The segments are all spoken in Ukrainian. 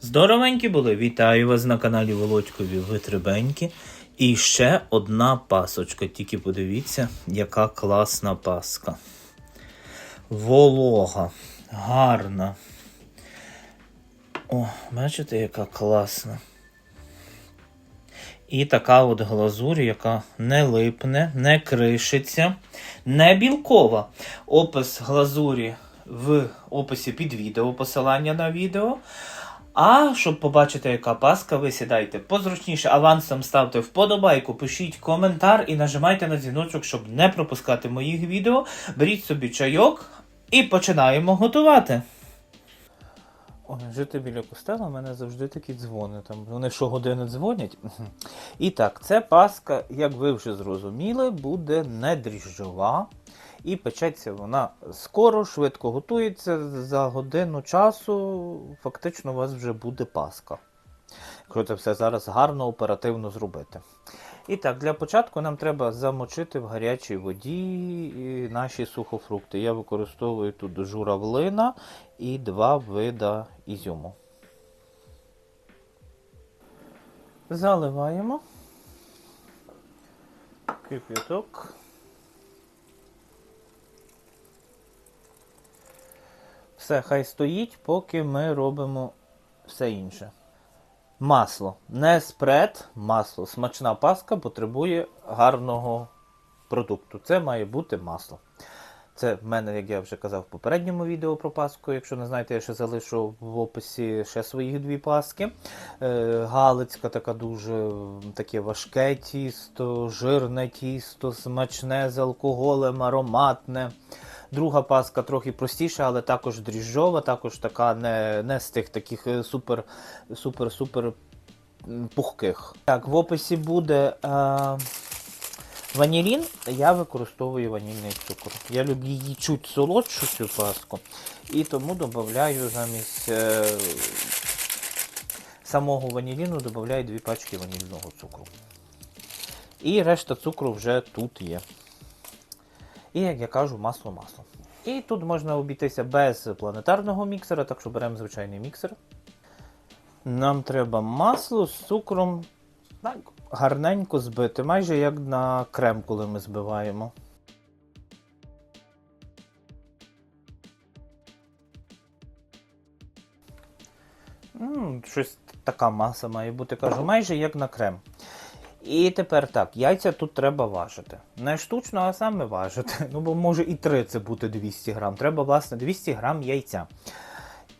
Здоровенькі були! Вітаю вас на каналі Володькові Витребеньки. І ще одна пасочка. Тільки подивіться, яка класна паска. Волога, гарна. О, бачите, яка класна. І така от глазурь, яка не липне, не кришиться, не білкова. Опис глазурі в описі під відео, посилання на відео. А щоб побачити, яка паска, ви сідайте позручніше, авансом ставте вподобайку, пишіть коментар і нажимайте на дзвіночок, щоб не пропускати моїх відео. Беріть собі чайок і починаємо готувати. Ой, жити біля костела в мене завжди такі дзвони. Там вони щогодини дзвонять. І так, це паска, як ви вже зрозуміли, буде не дріжджова. І печеться вона скоро, швидко готується. За годину часу фактично у вас вже буде паска. Якщо це все зараз гарно, оперативно зробити. І так, для початку нам треба замочити в гарячій воді наші сухофрукти. Я використовую тут журавлина і два вида ізюму. Заливаємо кип'яток. Все, хай стоїть, поки ми робимо все інше. Масло. Не спред, масло. Смачна паска потребує гарного продукту. Це має бути масло. Це в мене, як я вже казав в попередньому відео про паску. Якщо не знаєте, я ще залишу в описі ще своїх дві паски. Е, Галицька така дуже таке важке тісто, жирне тісто, смачне з алкоголем, ароматне. Друга паска трохи простіша, але також дріжджова, також така не, не з тих таких е, супер супер супер пухких. Так, в описі буде е, ванілін. Я використовую ванільний цукор. Я люблю її чуть солодшу цю паску, і тому додаю замість е, самого ваніліну додаю дві пачки ванільного цукру. І решта цукру вже тут є. І, як я кажу, масло-масло. І тут можна обійтися без планетарного міксера, так що беремо звичайний міксер. Нам треба масло з цукром так, гарненько збити, майже як на крем, коли ми збиваємо. М, щось така маса має бути, кажу, майже як на крем. І тепер так, яйця тут треба важити. Не штучно, а саме важити. Ну, бо може і 3 це бути 200 грам. Треба, власне, 200 грам яйця.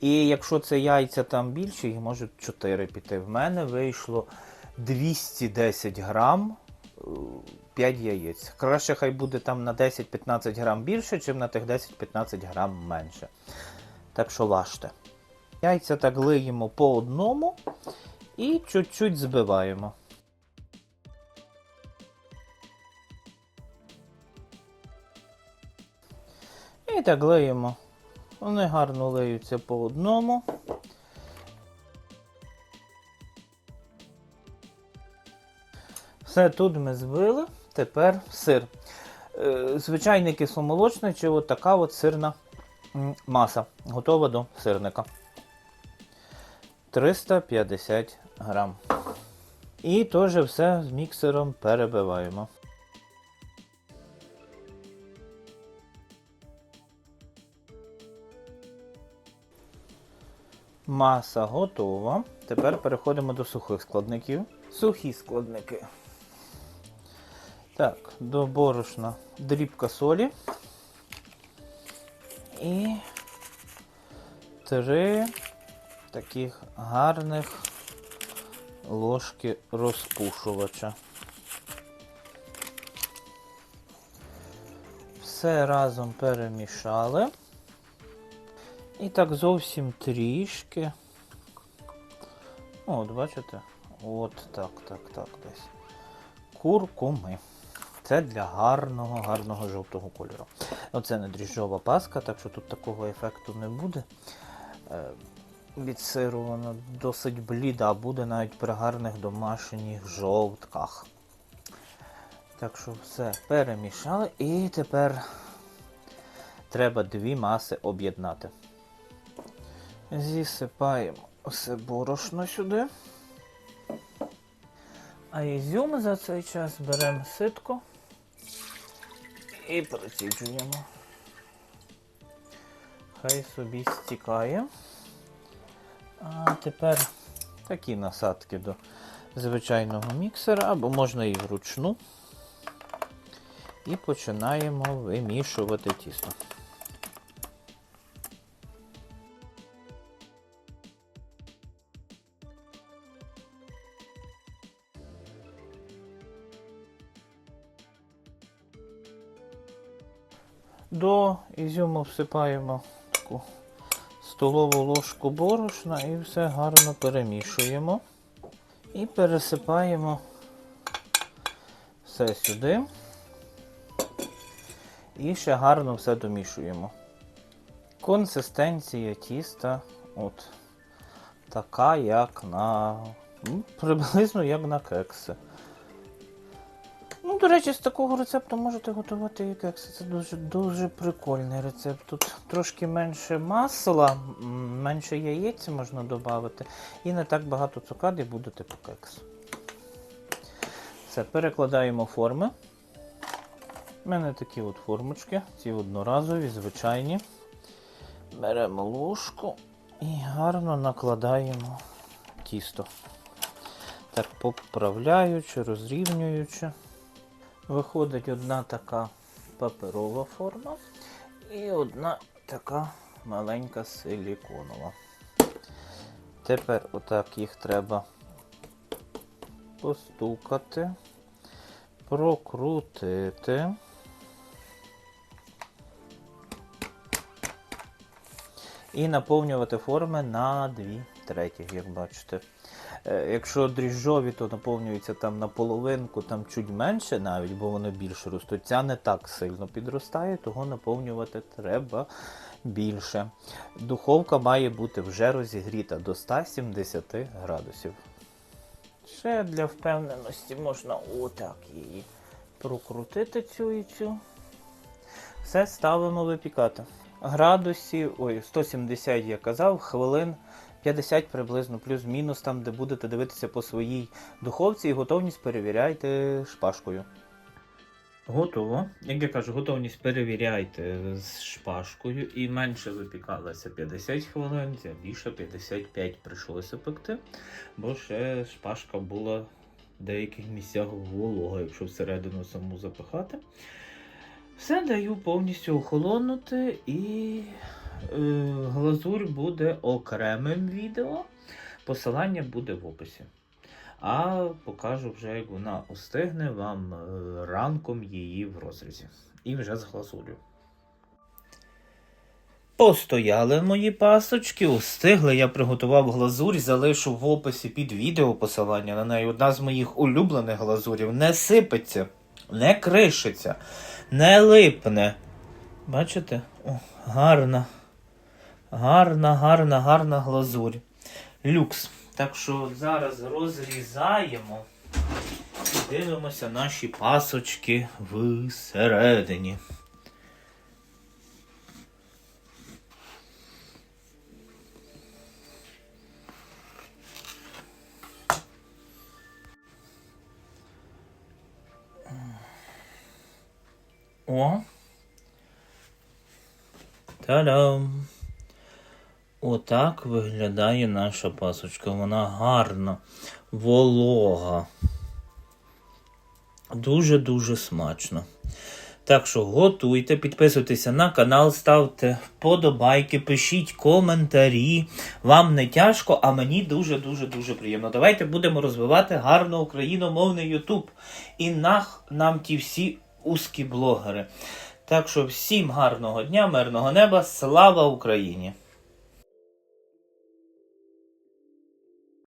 І якщо це яйця там більше, їх може 4 піти. В мене вийшло 210 грам 5 яєць. Краще хай буде там на 10-15 грам більше, чим на тих 10-15 грам менше. Так що важте. Яйця так лиємо по одному і чуть-чуть збиваємо. І так лиємо. Вони гарно лиються по одному. Все тут ми збили. Тепер сир. Е, Звичайний кисломолочний чи от така от сирна маса. Готова до сирника. 350 грам. І теж все з міксером перебиваємо. Маса готова. Тепер переходимо до сухих складників. Сухі складники. Так, до борошна дрібка солі. І три таких гарних ложки розпушувача. Все разом перемішали. І так зовсім трішки. От, бачите? От так, так, так, десь. Куркуми. Це для гарного, гарного жовтого кольору. Оце не дріжджова паска, так що тут такого ефекту не буде. Е, від вона досить бліда, а буде навіть при гарних домашніх жовтках. Так що все перемішали і тепер треба дві маси об'єднати. Зісипаємо усе борошно сюди. А ізюм за цей час беремо ситку і проціджуємо. Хай собі стікає. А тепер такі насадки до звичайного міксера, або можна і вручну. І починаємо вимішувати тісто. До ізюму всипаємо таку столову ложку борошна і все гарно перемішуємо. І пересипаємо все сюди. І ще гарно все домішуємо. Консистенція тіста от така, як на. ну, приблизно як на кекси. До речі, з такого рецепту можете готувати і кекси. Це дуже дуже прикольний рецепт. Тут трошки менше масла, менше яєць можна додати. І не так багато цукати буде типу кекс. Все, перекладаємо форми. У мене такі от формочки, ці одноразові, звичайні. Беремо ложку і гарно накладаємо тісто. Так поправляючи, розрівнюючи. Виходить одна така паперова форма і одна така маленька силіконова. Тепер отак їх треба постукати, прокрутити. І наповнювати форми на 2 третіх, як бачите. Е, Якщо дріжджові, то наповнюється там на половинку, там чуть менше навіть, бо вони більше ростуть. Ця не так сильно підростає, того наповнювати треба більше. Духовка має бути вже розігріта до 170 градусів. Ще для впевненості можна отак її прокрутити цю і цю. Все ставимо випікати. Градусів, ой, 170 я казав, хвилин 50 приблизно, плюс-мінус, там, де будете дивитися по своїй духовці і готовність перевіряйте шпажкою. Готово. Як я кажу, готовність перевіряйте з шпажкою. І менше випікалося 50 хвилин, а більше 55 прийшлося пекти, бо ще шпажка була в деяких місцях волога, якщо всередину саму запихати. Все даю повністю охолонути і е, глазурь буде окремим відео. Посилання буде в описі. А покажу вже, як вона остигне вам е, ранком її в розрізі. І вже з глазур'ю. Постояли мої пасочки, устигли. Я приготував глазурь, залишу в описі під відео посилання на неї. Одна з моїх улюблених глазурів. Не сипеться, не кришиться, не липне. Бачите? О, гарна. Гарна, гарна, гарна глазурь. Люкс. Так що зараз розрізаємо і дивимося наші пасочки всередині. О. Та-дам! Отак виглядає наша пасочка. Вона гарна, волога. Дуже-дуже смачно. Так що готуйте, підписуйтеся на канал, ставте вподобайки, пишіть коментарі. Вам не тяжко, а мені дуже-дуже дуже приємно. Давайте будемо розвивати гарно україномовний Ютуб. І нах нам ті всі узкі блогери. Так що всім гарного дня, мирного неба, слава Україні!